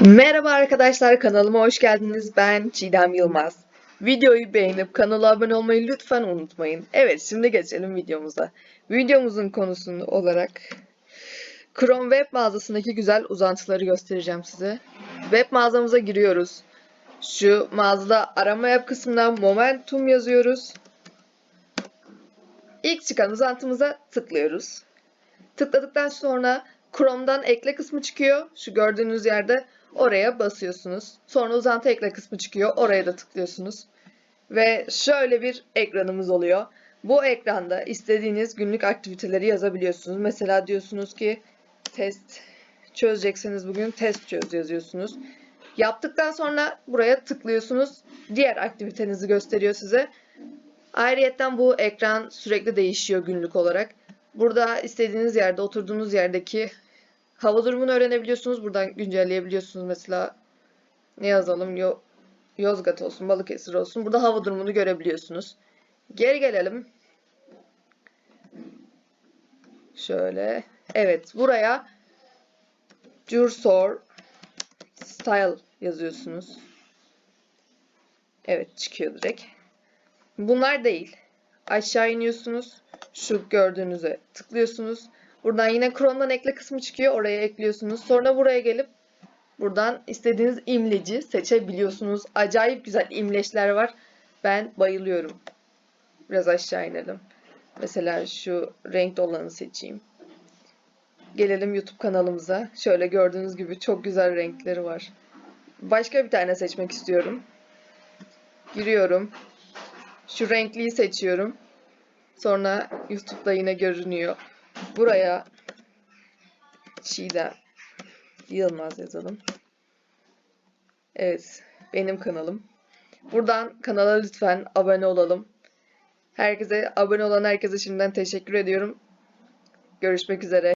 Merhaba arkadaşlar kanalıma hoş geldiniz. Ben Çiğdem Yılmaz. Videoyu beğenip kanala abone olmayı lütfen unutmayın. Evet şimdi geçelim videomuza. Videomuzun konusunu olarak Chrome web mağazasındaki güzel uzantıları göstereceğim size. Web mağazamıza giriyoruz. Şu mağazada arama yap kısmından Momentum yazıyoruz. İlk çıkan uzantımıza tıklıyoruz. Tıkladıktan sonra Chrome'dan ekle kısmı çıkıyor. Şu gördüğünüz yerde oraya basıyorsunuz. Sonra uzantı ekle kısmı çıkıyor. Oraya da tıklıyorsunuz. Ve şöyle bir ekranımız oluyor. Bu ekranda istediğiniz günlük aktiviteleri yazabiliyorsunuz. Mesela diyorsunuz ki test çözeceksiniz bugün test çöz yazıyorsunuz. Yaptıktan sonra buraya tıklıyorsunuz. Diğer aktivitenizi gösteriyor size. Ayrıyeten bu ekran sürekli değişiyor günlük olarak. Burada istediğiniz yerde, oturduğunuz yerdeki hava durumunu öğrenebiliyorsunuz. Buradan güncelleyebiliyorsunuz. Mesela ne yazalım? Yo Yozgat olsun, Balıkesir olsun. Burada hava durumunu görebiliyorsunuz. Geri gelelim. Şöyle. Evet, buraya Cursor Style yazıyorsunuz. Evet, çıkıyor direkt. Bunlar değil. Aşağı iniyorsunuz. Şu gördüğünüze tıklıyorsunuz. Buradan yine Chrome'dan ekle kısmı çıkıyor. Oraya ekliyorsunuz. Sonra buraya gelip buradan istediğiniz imleci seçebiliyorsunuz. Acayip güzel imleçler var. Ben bayılıyorum. Biraz aşağı inelim. Mesela şu renkli olanı seçeyim. Gelelim YouTube kanalımıza. Şöyle gördüğünüz gibi çok güzel renkleri var. Başka bir tane seçmek istiyorum. Giriyorum. Şu renkliyi seçiyorum. Sonra YouTube'da yine görünüyor. Buraya Çiğdem Yılmaz yazalım. Evet, benim kanalım. Buradan kanala lütfen abone olalım. Herkese abone olan herkese şimdiden teşekkür ediyorum. Görüşmek üzere.